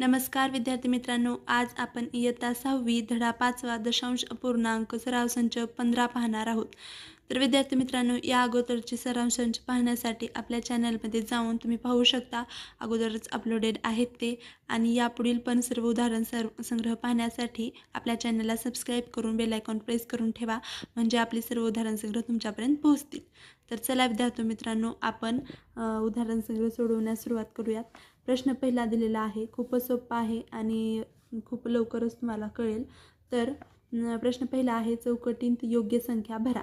नमस्कार विद्यार्थी मित्रांनो आज आपण इयत्ता सहावी धडा पाचवा दशांश पूर्णांक सराव संच पंधरा पाहणार आहोत. तर विद्यार्थी मित्रांनो या अगोदरचे सराव संच पाहण्यासाठी आपल्या चॅनलमध्ये जाऊन तुम्ही पाहू शकता. अगोदरच अपलोडेड आहेत ते. आणि यापुढील पण सर्व उदाहरण सर्व संग्रह पाहण्यासाठी आपल्या चॅनलला सबस्क्राईब करून बेलायकॉन प्रेस करून ठेवा. म्हणजे आपले सर्व उदाहरण संग्रह तुमच्यापर्यंत पोहोचतील. तर चला विद्यार्थी मित्रांनो आपण उदाहरण संग्रह सोडवण्यास सुरुवात करूयात. प्रश्न पहिला दिलेला आहे. खूपच सोपा आहे आणि खूप लवकरच तुम्हाला कळेल. तर प्रश्न पहिला आहे चौकटींत योग्य संख्या भरा.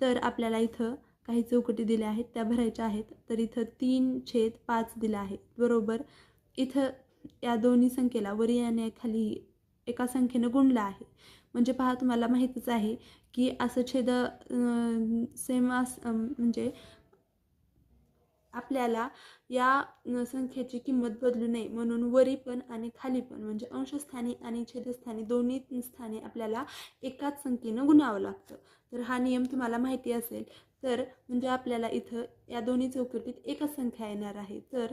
तर आपल्याला इथं काही चौकटी दिल्या आहेत. त्या भरायच्या आहेत. तर इथं तीन छेद पाच दिला आहे. बरोबर? इथं या दोन्ही संख्येला वरी आणि खाली एका संख्येनं गुणलं आहे. म्हणजे पहा तुम्हाला माहीतच आहे की असं छेद सेम अस म्हणजे आपल्याला या संख्येची किंमत बदलू नये. म्हणून वरी पण आणि खाली पण म्हणजे अंशस्थानी आणि छेदस्थानी दोन्ही स्थानी आपल्याला एकाच संख्येनं गुणावं लागतं. तर हा नियम तुम्हाला माहिती असेल. तर म्हणजे आपल्याला इथं या दोन्ही चौकटीत एकच संख्या येणार आहे. तर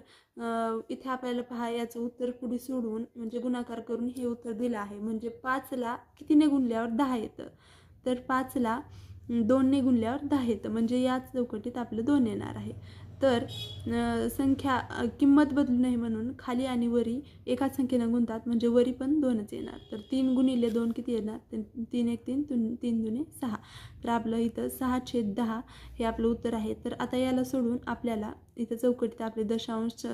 इथे आपल्याला पहा याचं उत्तर पुढे सोडून म्हणजे गुणाकार करून हे उत्तर दिलं आहे. म्हणजे पाचला कितीने गुणल्यावर दहा येतं? तर पाचला दोनने गुणल्यावर दहा येतं. म्हणजे या चौकटीत आपलं दोन येणार आहे. तर संख्या किंमत बदलू नये म्हणून खाली आणि वरी एकाच संख्येनं गुणतात म्हणजे वरी पण दोनच येणार. तर तीन गुणिले दोन किती येणार? तीन तीन एक तीन तुन तीन दुने सहा. तर आपलं इथं सहा छेद दहा हे आपलं उत्तर आहे. तर आता याला सोडून आपल्याला इथं चौकटीत आपले दशांश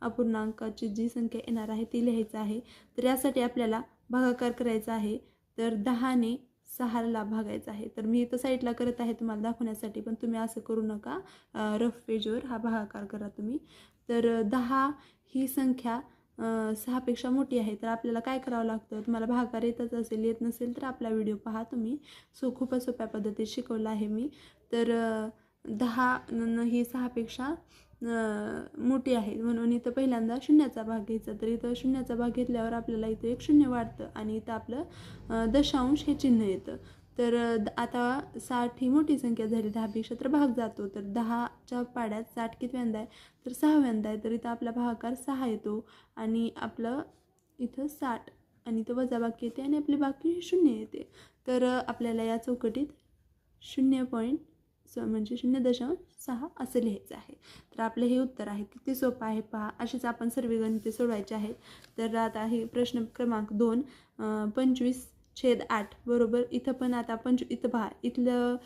अपूर्णांकाची जी संख्या येणार आहे ती लिहायचं आहे. तर यासाठी आपल्याला भागाकार करायचा आहे. तर दहाने सहाला भागायचा आहे. तर मी इथं साईडला करत आहे तुम्हाला दाखवण्यासाठी पण तुम्ही असं करू नका. रफ पेजवर हा भागाकार करा तुम्ही. तर दहा ही संख्या सहापेक्षा मोठी आहे. तर आपल्याला काय करावं लागतं? तुम्हाला भागाकार येतच असेल येत नसेल तर आपला व्हिडिओ पहा तुम्ही. सो खूपच सोप्या पद्धतीत शिकवलं आहे मी. तर दहा न ही सहापेक्षा मोठी आहे म्हणून इथं पहिल्यांदा शून्याचा भाग घ्यायचा. तर इथं शून्याचा भाग घेतल्यावर आपल्याला इथं एक शून्य वाढतं आणि इथं आपलं दशांश हे चिन्ह येतं. तर द- आता साठ ही मोठी संख्या झाली. दहापेक्षा तर भाग जातो. तर दहाच्या पाड्यात साठ कितव्यांदा आहे? तर सहाव्यांदा आहे. तर इथं आपला भागाकार सहा येतो आणि आपलं इथं साठ आणि इथं वजाबाकी येते आणि आपली बाकी शून्य येते. तर आपल्याला या चौकटीत शून्य पॉईंट म्हणजे शून्य दशांश सहा असं लिहायचं आहे. तर आपलं हे उत्तर आहे किती सोपं आहे पहा. अशीच आपण सर्व गणिते सोडवायचे आहेत. तर आता हे प्रश्न क्रमांक दोन पंचवीस छेद आठ बरोबर? इथं पण आता पंच इथं पहा. इथलं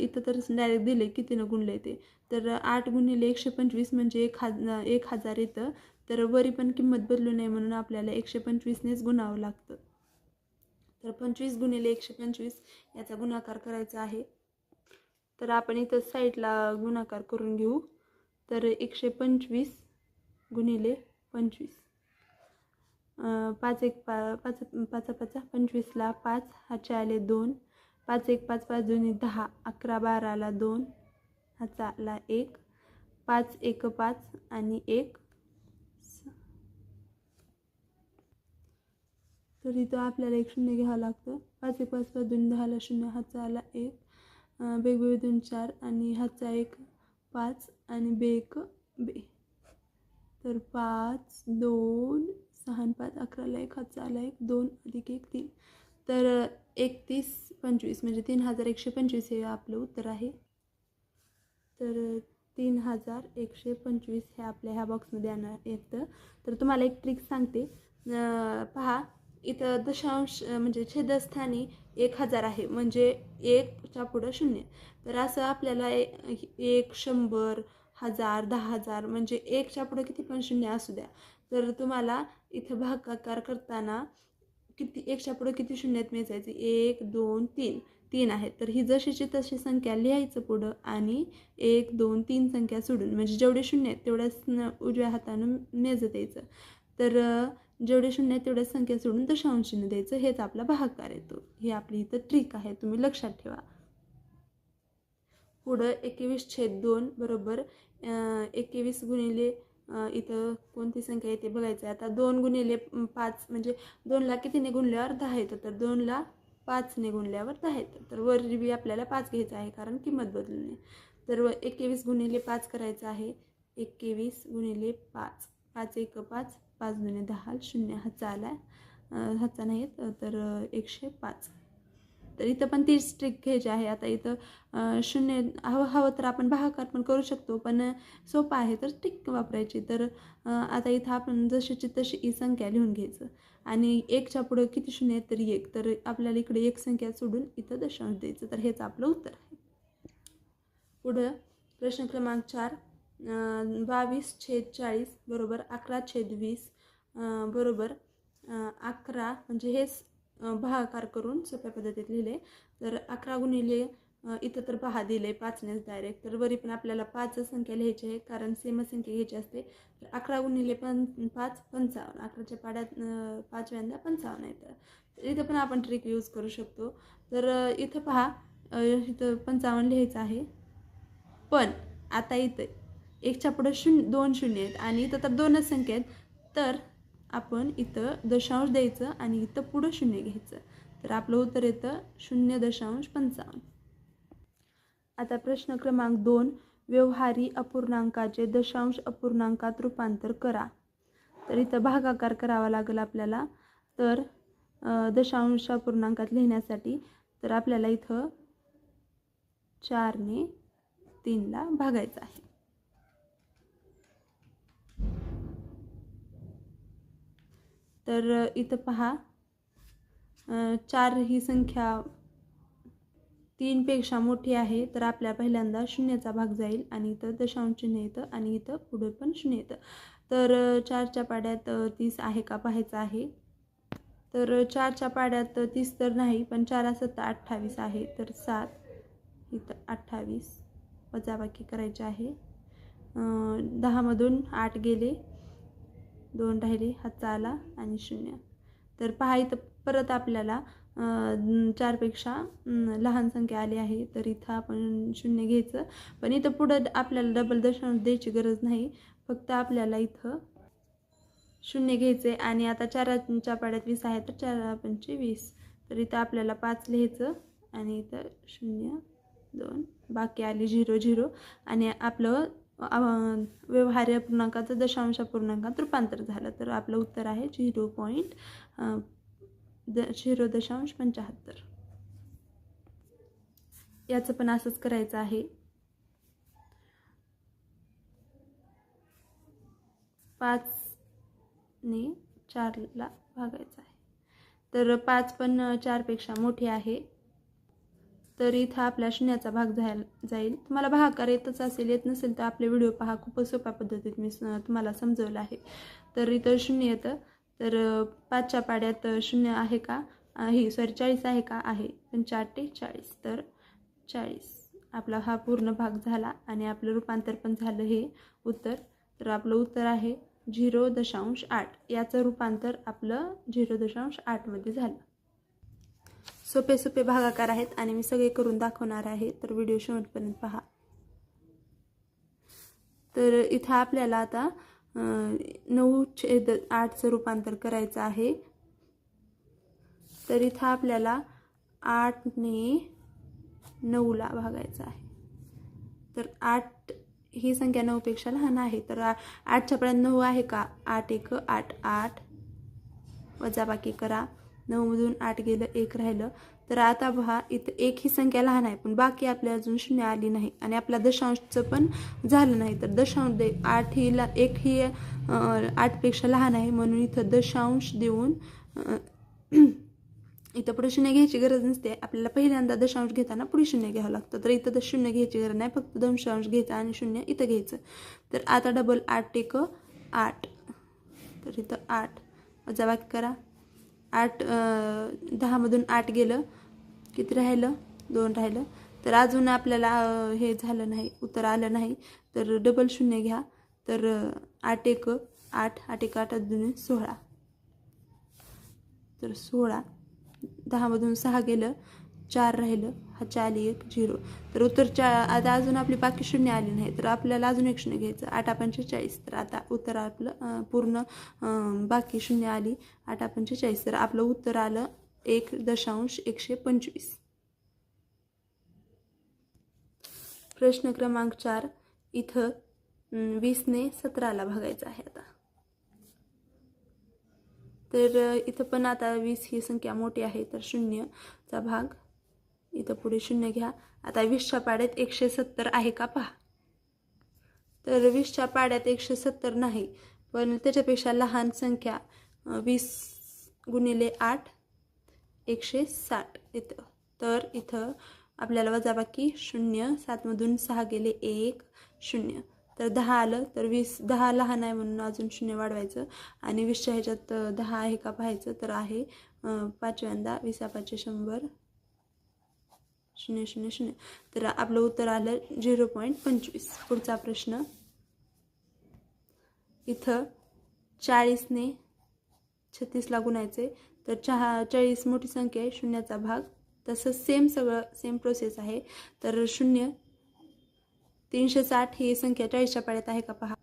इथं तर डायरेक्ट दिले कितीनं गुणले ते. तर आठ गुणिले एकशे पंचवीस म्हणजे एक हज एक हजार येतं. तर वरी पण किंमत बदलू नये म्हणून आपल्याला एकशे पंचवीसनेच गुणावं लागतं. तर पंचवीस गुणिले एकशे पंचवीस याचा गुणाकार करायचा आहे. तर आपण इथं साईडला गुणाकार करून घेऊ. तर एकशे पंचवीस गुणिले पंचवीस. पाच एक पा पाच पाचा पाचा पंचवीसला पाच हाचे आले दोन. पाच एक पाच पाच दोन्ही दहा. अकरा बाराला दोन. हाचा आला एक. पाच एक पाच आणि एक. स- तर इथं आपल्याला एक शून्य घ्यावं लागतं. पाच एक पाच पाच दोन दहाला शून्य. हाचा आला एक. अं, वेगवेगळे दोन चार आणि हाचा एक पाच आणि बेक बे. तर पाच दोन सहा पाच अकराला एक हातचा आला एक दोन अधिक एक तीन. तर एकतीस पंचवीस म्हणजे तीन हजार एकशे पंचवीस हे आपलं उत्तर आहे. तर तीन हजार एकशे पंचवीस हे आपल्या ह्या बॉक्समध्ये येणार येतं. तर तुम्हाला एक ट्रिक सांगते. पहा. इथं दशांश म्हणजे छेदस्थानी एक हजार आहे. म्हणजे एकच्या पुढं शून्य. तर असं आपल्याला एक शंभर हजार दहा हजार म्हणजे एकच्या पुढं किती पण शून्य असू द्या. तर तुम्हाला इथं भागाकार करताना किती एकच्या पुढं किती शून्यात मिळायचे? एक दोन तीन. तीन आहेत. तर ही जशीची तशी संख्या लिहायचं पुढं आणि एक दोन तीन संख्या सोडून. म्हणजे जेवढे शून्य आहेत तेवढ्याच न उजव्या हातानं मेजत यायचं तर जेवढे शून्य आहेत तेवढ्या संख्या सोडून दशांशीनं द्यायचं हेच आपला भागाकार येतो हे आपली इथं ट्रिक आहे तुम्ही लक्षात ठेवा. पुढं एकवीस छेद दोन बरोबर एकवीस गुणिले इथं कोणती संख्या येते बघायचं आहे आता दोन गुणिले पाच म्हणजे दोनला कितीने गुणल्यावर दहा येतं? तर दोनला पाचने गुणल्यावर दहा येतं. तर वर बी आपल्याला पाच घ्यायचं आहे कारण किंमत बदलू नये तर व एकवीस गुणिले पाच करायचं आहे एकवीस गुणिले पाच. पाच एक पाच पाच दुने दहा शून्य हाचा आला आहे. हाचा नाही येत तर एकशे पाच. तर इथं पण तीच ट्रिक घ्यायची आहे. आता इथं शून्य हवं हवं तर आपण भागाकार पण करू शकतो पण सोपं आहे तर ट्रिक वापरायची. तर आता इथं आपण जशीची तशी ही संख्या लिहून घ्यायचं. आणि एकच्या पुढं किती शून्य आहेत तरी एक. तर आपल्याला इकडे एक संख्या सोडून इथं दशांश द्यायचं. तर हेच आपलं उत्तर आहे. पुढं प्रश्न क्रमांक चार. बावीस छेद चाळीस बरोबर अकरा छेद वीस बरोबर अकरा म्हणजे हेच भागाकार करून सोप्या पद्धतीत लिहिले. तर अकरा गुणिले इथं तर पहा दिले पाचनेच डायरेक्ट तर वरी पण आपल्याला पाच संख्या लिहायची आहे कारण सेम संख्या घ्यायची असते. तर अकरा गुणिले पण पाच पंचावन्न अकराच्या पाड्यात पाचव्यांदा पंचावन्न येतं. तर इथं पण आपण ट्रिक यूज करू शकतो. तर इथं पहा इथं पंचावन्न लिहायचं आहे. पण आता इथं एकच्या पुढं शून्य दोन शून्य आहेत आणि इथं तर दोनच संख्या आहेत. तर आपण इथं दशांश द्यायचं आणि इथं पुढं शून्य घ्यायचं. तर आपलं उत्तर येतं शून्य दशांश पंचावन्न. आता प्रश्न क्रमांक दोन व्यवहारी अपूर्णांकाचे दशांश अपूर्णांकात रूपांतर करा. तर इथं भागाकार करावा लागेल आपल्याला. तर दशांश अपूर्णांकात लिहिण्यासाठी तर आपल्याला इथं चारने तीनला भागायचं आहे. तर इथं पहा. चार ही संख्या तीनपेक्षा मोठी आहे तर आपल्या पहिल्यांदा शून्याचा भाग जाईल आणि इथं दशांश चिन्ह येतं आणि इथं पुढे पण शून्य येतं. तर चारच्या पाड्यात तीस आहे का पाहायचं आहे. तर चारच्या पाड्यात तीस तर नाही पण चार सत्ता अठ्ठावीस आहे. तर सात इथं अठ्ठावीस वजाबाकी करायची आहे. दहामधून आठ गेले. दोन राहिले हातचा आला आणि शून्य. तर पहा इथं परत आपल्याला चारपेक्षा लहान संख्या आली आहे. तर इथं आपण शून्य घ्यायचं. पण इथं पुढं आपल्याला डबल दशांश द्यायची गरज नाही. फक्त आपल्याला इथं शून्य घ्यायचे आणि आता चाराच्या पाड्यात वीस आहे तर चार पंचे वीस. तर इथं आपल्याला पाच लिहायचं. आणि इथं शून्य दोन बाकी आली झिरो झिरो. आणि आपलं व्यवहार्य पूर्णांकाचं दशांश पूर्णांकात रूपांतर झालं. तर आपलं उत्तर आहे झिरो पॉईंट द झिरो दशांश पंच्याहत्तर याचं पण असंच करायचं आहे. पाचने चारला भागायचं आहे. तर पाच पण चारपेक्षा मोठी आहे. तर इथं आपल्या शून्याचा भाग जाईल जाईल. तुम्हाला भागाकार येतच असेल येत नसेल तर आपले व्हिडिओ पहा. खूपच सोप्या पद्धतीत मी स- तुम्हाला समजवलं आहे. तर इथं शून्य येतं. तर पाचच्या पाड्यात शून्य आहे का? ही सॉरी चाळीस आहे का? आहे. पण चार ते चाळीस. तर चाळीस. आपला हा पूर्ण भाग झाला आणि आपलं रूपांतर पण झालं हे उत्तर. तर आपलं उत्तर आहे झिरो दशांश आठ. याचं रूपांतर आपलं झिरो दशांश आठमध्ये झालं. सोपे सोपे भागाकार आहेत आणि मी सगळे करून दाखवणार आहे तर व्हिडिओ शेवटपर्यंत पहा. तर इथं आपल्याला आता नऊ छेद आठचं रूपांतर करायचं आहे. तर इथं आपल्याला आठने नऊला भागायचं आहे. तर आठ ही संख्या नऊपेक्षा लहान आहे तर आठच्या पर्यंत नऊ आहे का? आठ एक आठ आठ. वजाबाकी करा. नऊमधून आठ गेलं एक राहिलं. तर आता पहा इथं एक ही संख्या लहान आहे पण बाकी आपल्या अजून शून्य आली नाही. आणि आपल्या दशांशचं पण झालं नाही. तर दशांश दे आठ ही ला एक ही आठपेक्षा लहान आहे. म्हणून इथं दशांश देऊन इथं पुढे शून्य घ्यायची गरज नसते. आपल्याला पहिल्यांदा दशांश घेताना पुढे शून्य घ्यावं लागतं. तर इथं तर शून्य घ्यायची गरज नाही. फक्त दशांश घ्यायचा आणि शून्य इथं घ्यायचं. तर आता डबल आठ एक आठ. तर इथं आठ. वजाबाकी करा. आठ दहामधून आठ गेलं. किती राहिलं? दोन राहिलं. तर अजून आपल्याला हे झालं नाही उत्तर आलं नाही. तर डबल शून्य घ्या. तर आठ एक आठ आठ एक आठ अजून सोळा. तर सोळा. दहामधून सहा गेलं. चार राहिलं हा चाली एक झिरो. तर उत्तर चा आता अजून आपली बाकी शून्य आली नाही तर आपल्याला अजून एक शून्य घ्यायचं. आठा पंचेचाळीस तर आता उत्तर आपलं पूर्ण बाकी शून्य आली. आठा पंचेचाळीस तर आपलं उत्तर आलं एक दशांश एकशे पंचवीस. प्रश्न क्रमांक चार इथं वीसने सतराला भागायचं आहे आता. तर इथं पण आता वीस ही संख्या मोठी आहे तर शून्यचा भाग इथं पुढे शून्य घ्या. आता वीसच्या पाड्यात एकशे सत्तर आहे का पहा. तर वीसच्या पाड्यात एकशे सत्तर नाही पण त्याच्यापेक्षा लहान संख्या वीस गुणिले आठ एकशे साठ इथं तर इथं आपल्याला वजाबाकी शून्य सातमधून सहा गेले एक शून्य. तर दहा आलं तर वीस दहा लहान आहे म्हणून अजून शून्य वाढवायचं. आणि वीसच्या ह्याच्यात दहा आहे का पाहायचं तर आहे पाचव्यांदा वीसा पाचशे शंभर शून्य शून्य शून्य. तर आपलं उत्तर आलं झिरो पॉईंट पंचवीस. पुढचा प्रश्न. इथं चाळीसने छत्तीसला गुणायचे तर चहा चाळीस मोठी संख्या आहे शून्याचा भाग. तसं सेम सगळं सेम प्रोसेस आहे. तर शून्य तीनशे साठ ही संख्या चाळीसच्या पाड्यात आहे का पहा.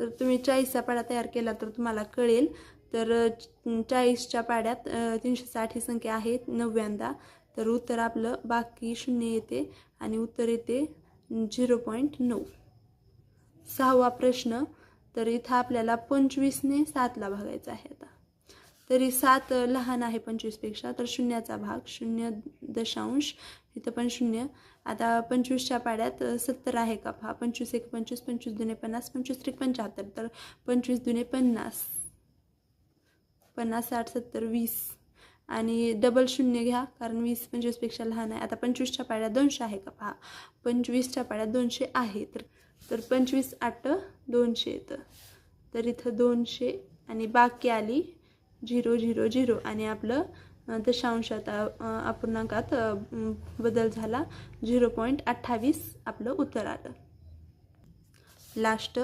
तर तुम्ही चाळीसचा पाडा तयार केला तर तुम्हाला कळेल. तर चाळीसच्या पाड्यात तीनशे साठ ही संख्या आहे नव्याण्णव तर उत्तर आपलं बाकी शून्य येते आणि उत्तर येते झिरो पॉईंट नऊ. सहावा प्रश्न तर इथं आपल्याला पंचवीसने सातला भागायचा आहे आता. तरी सात लहान आहे पंचवीसपेक्षा तर शून्याचा भाग शून्य दशांश इथं पण शून्य. आता पंचवीसच्या पाड्यात सत्तर आहे का? हा पंचवीस एक पंचवीस पंचवीस दुने पन्नास पंचवीस त्रिक पंच्याहत्तर तर पंचवीस दुने पन्नास. पन्नास साठ सत्तर वीस. आणि डबल शून्य घ्या कारण वीस पंचवीसपेक्षा लहान आहे. आता पंचवीसच्या पाड्या दोनशे आहे का पहा. पंचवीसच्या पाड्या दोनशे आहे तर तर पंचवीस आठ दोनशे येतं. तर इथं दोनशे आणि बाकी आली झिरो झिरो झिरो. आणि आपलं दशांशात अपूर्णांकात बदल झाला. झिरो पॉईंट अठ्ठावीस आपलं उत्तर आलं. लास्ट.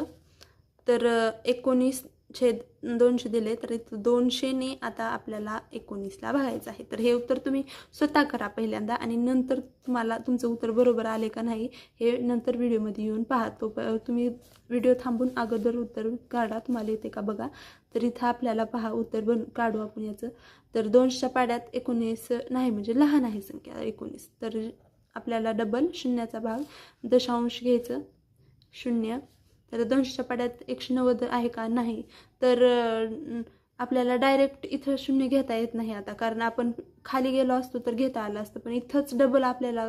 तर एकोणीस छेद दोनशे दिले तर इथं दोनशेने आता आपल्याला एकोणीसला बघायचं आहे. तर हे उत्तर तुम्ही स्वतः करा पहिल्यांदा आणि नंतर तुम्हाला तुमचं उत्तर बरोबर आले का नाही हे नंतर व्हिडिओमध्ये येऊन पहा. तो प- तुम्ही व्हिडिओ थांबून अगोदर उत्तर काढा तुम्हाला येते का बघा. तर इथं आपल्याला पहा उत्तर बन काढू आपण याचं. तर दोनशेच्या पाड्यात एकोणीस नाही म्हणजे लहान आहे संख्या एकोणीस. तर आपल्याला डबल शून्याचा भाग दशांश घ्यायचं. शून्य. तर दोनशेच्या पाड्यात एकशे नव्वद आहे का? नाही. तर आपल्याला डायरेक्ट इथं शून्य घेता येत नाही आता. कारण आपण खाली गेलो असतो तर घेता आलं असतं. पण इथंच डबल आपल्याला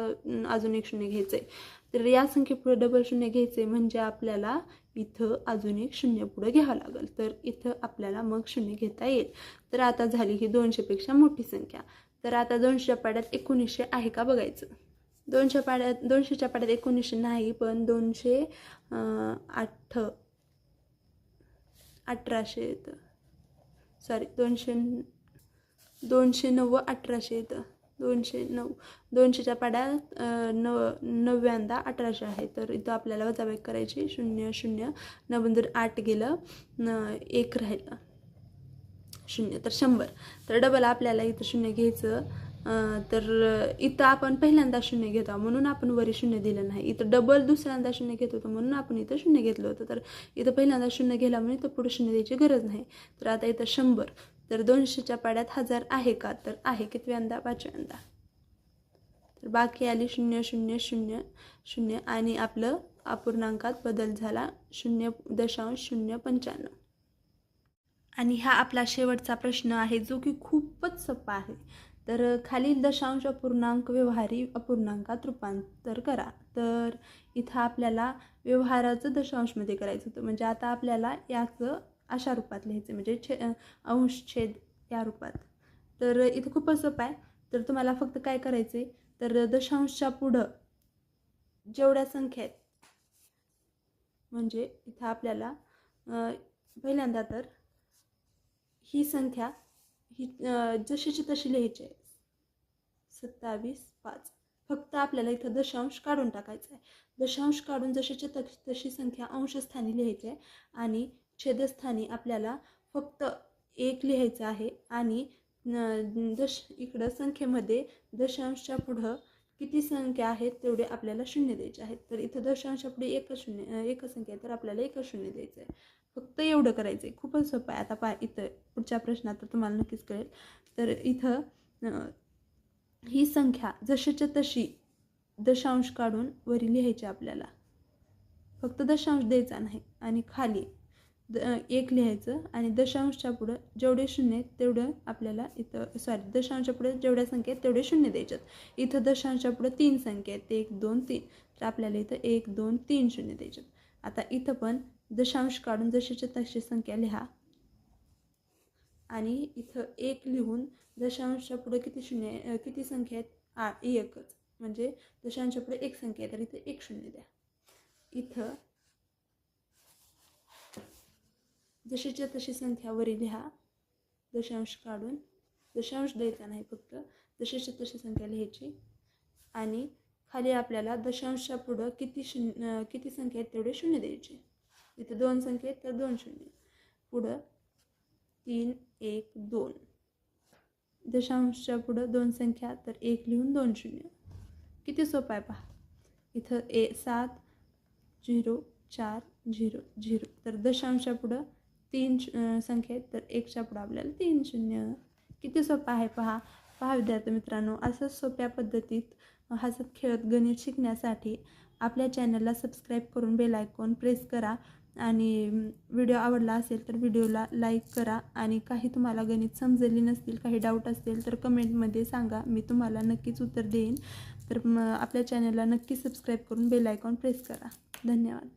अजून एक शून्य घ्यायचं आहे तर या संख्येपुढे डबल शून्य घ्यायचे म्हणजे आपल्याला इथं अजून एक शून्य पुढे घ्यावं लागेल. तर इथं आपल्याला मग शून्य घेता येईल. तर आता झाली ही दोनशेपेक्षा मोठी संख्या. तर आता दोनशेच्या पाड्यात एकोणीसशे आहे का बघायचं? दोनशे पाड्यात दोनशेच्या पाड्यात एकोणीसशे नाही पण दोनशे आठ अठराशे येतं. सॉरी दोनशे दोनशे नव्वद अठराशे येतं. दोनशे नऊ दोनशेच्या पाड्यात नव नव्याण्णव अठराशे आहे. तर इथं आपल्याला वजाबाई करायची शून्य शून्य नवंदर आठ गेलं न एक राहिलं. शून्य तर शंभर. तर डबल आपल्याला इथं शून्य घ्यायचं. तर इथं आपण पहिल्यांदा शून्य घेतो म्हणून आपण वरी शून्य दिलं नाही. इथं डबल दुसऱ्यांदा शून्य घेत होतो म्हणून आपण इथं शून्य घेतलं होतं. तर इथं पहिल्यांदा शून्य गेला म्हणून इथं पुढे शून्य द्यायची गरज नाही. तर आता इथं शंभर. तर दोनशेच्या पाड्यात हजार आहे का? तर आहे. कितव्यांदा? पाचव्यांदा. तर बाकी आली शून्य शून्य शून्य शून्य आणि आपलं अपूर्णांकात बदल झाला शून्य दशांश शून्य पंच्याण्णव. आणि हा आपला शेवटचा प्रश्न आहे जो की खूपच सोपा आहे. तर खालील दशांश अपूर्णांक व्यवहारी अपूर्णांकात रूपांतर करा. तर इथं आपल्याला व्यवहाराचं दशांशमध्ये करायचं होतं. म्हणजे आता आपल्याला याचं अशा रूपात लिहायचं म्हणजे छे अंश छेद या रूपात. तर इथं खूपच सोपं आहे. तर तुम्हाला फक्त काय करायचं आहे तर दशांशच्या पुढं जेवढ्या संख्या आहेत म्हणजे इथं आपल्याला पहिल्यांदा तर ही संख्या ही जशीची तशी लिहायची आहे. सत्तावीस पाच. फक्त आपल्याला इथं दशांश काढून टाकायचं आहे. दशांश काढून जशीची तशी तशी संख्या अंशस्थानी लिहायची आहे आणि छेदस्थानी आपल्याला फक्त एक लिहायचं आहे आणि दश इकडं संख्येमध्ये दशांशच्या पुढं किती संख्या आहेत तेवढे आपल्याला शून्य द्यायचे आहेत. तर इथं दशांशच्या पुढे एक शून्य एक संख्या आहे तर आपल्याला एक शून्य द्यायचं आहे. फक्त एवढं करायचं आहे खूपच सोपं आहे. आता पा इथं पुढच्या प्रश्नात तर तुम्हाला नक्कीच कळेल. तर इथं ही संख्या जशीच्या तशी दशांश काढून वरी लिहायची आपल्याला. फक्त दशांश द्यायचा नाही आणि खाली द एक लिहायचं आणि दशांशच्या पुढं जेवढे शून्य आहेत तेवढं आपल्याला इथं सॉरी दशांशच्या पुढे जेवढ्या संख्या आहेत तेवढे शून्य द्यायच्यात. इथं दशांशच्या पुढं तीन संख्या आहेत एक दोन तीन. तर आपल्याला इथं एक दोन तीन शून्य द्यायच्यात. आता इथं पण दशांश काढून जशीच्या तशी संख्या लिहा. आणि इथं एक लिहून दशांशच्या पुढे किती शून्य किती संख्या आहेत? आ एकच. म्हणजे दशांशच्या पुढे एक संख्या आहे तर इथं एक शून्य द्या. इथं जशीच्या तशी संख्या वरी लिहा. दशांश काढून दशांश द्यायचा नाही फक्त जशीच्या तशी संख्या लिहायची. आणि खाली आपल्याला दशांशच्या पुढं किती शून्य किती संख्या आहेत तेवढे शून्य द्यायचे. इथं दोन संख्या आहेत तर दोन शून्य. पुढं तीन एक दोन. दशांशच्या पुढं दोन संख्या तर एक लिहून दोन शून्य. किती सोपं आहे पहा. इथं ए सात झिरो चार झिरो झिरो. तर दशांशच्या पुढं तीन संख्या आहेत तर एकच्या पुढं आपल्याला तीन शून्य. किती सोपं आहे पहा. पहा विद्यार्थी मित्रांनो असंच सोप्या पद्धतीत हसत खेळत गणित शिकण्यासाठी आपल्या चॅनलला सबस्क्राईब करून बेल आयकॉन प्रेस करा. आणि व्हिडिओ आवडला असेल तर व्हिडिओला लाईक करा. आणि काही तुम्हाला गणित समजली नसतील काही डाऊट असतील तर कमेंटमध्ये सांगा. मी तुम्हाला नक्कीच उत्तर देईन. तर आपल्या चॅनलला नक्की सबस्क्राईब करून बेल आयकॉन प्रेस करा. धन्यवाद.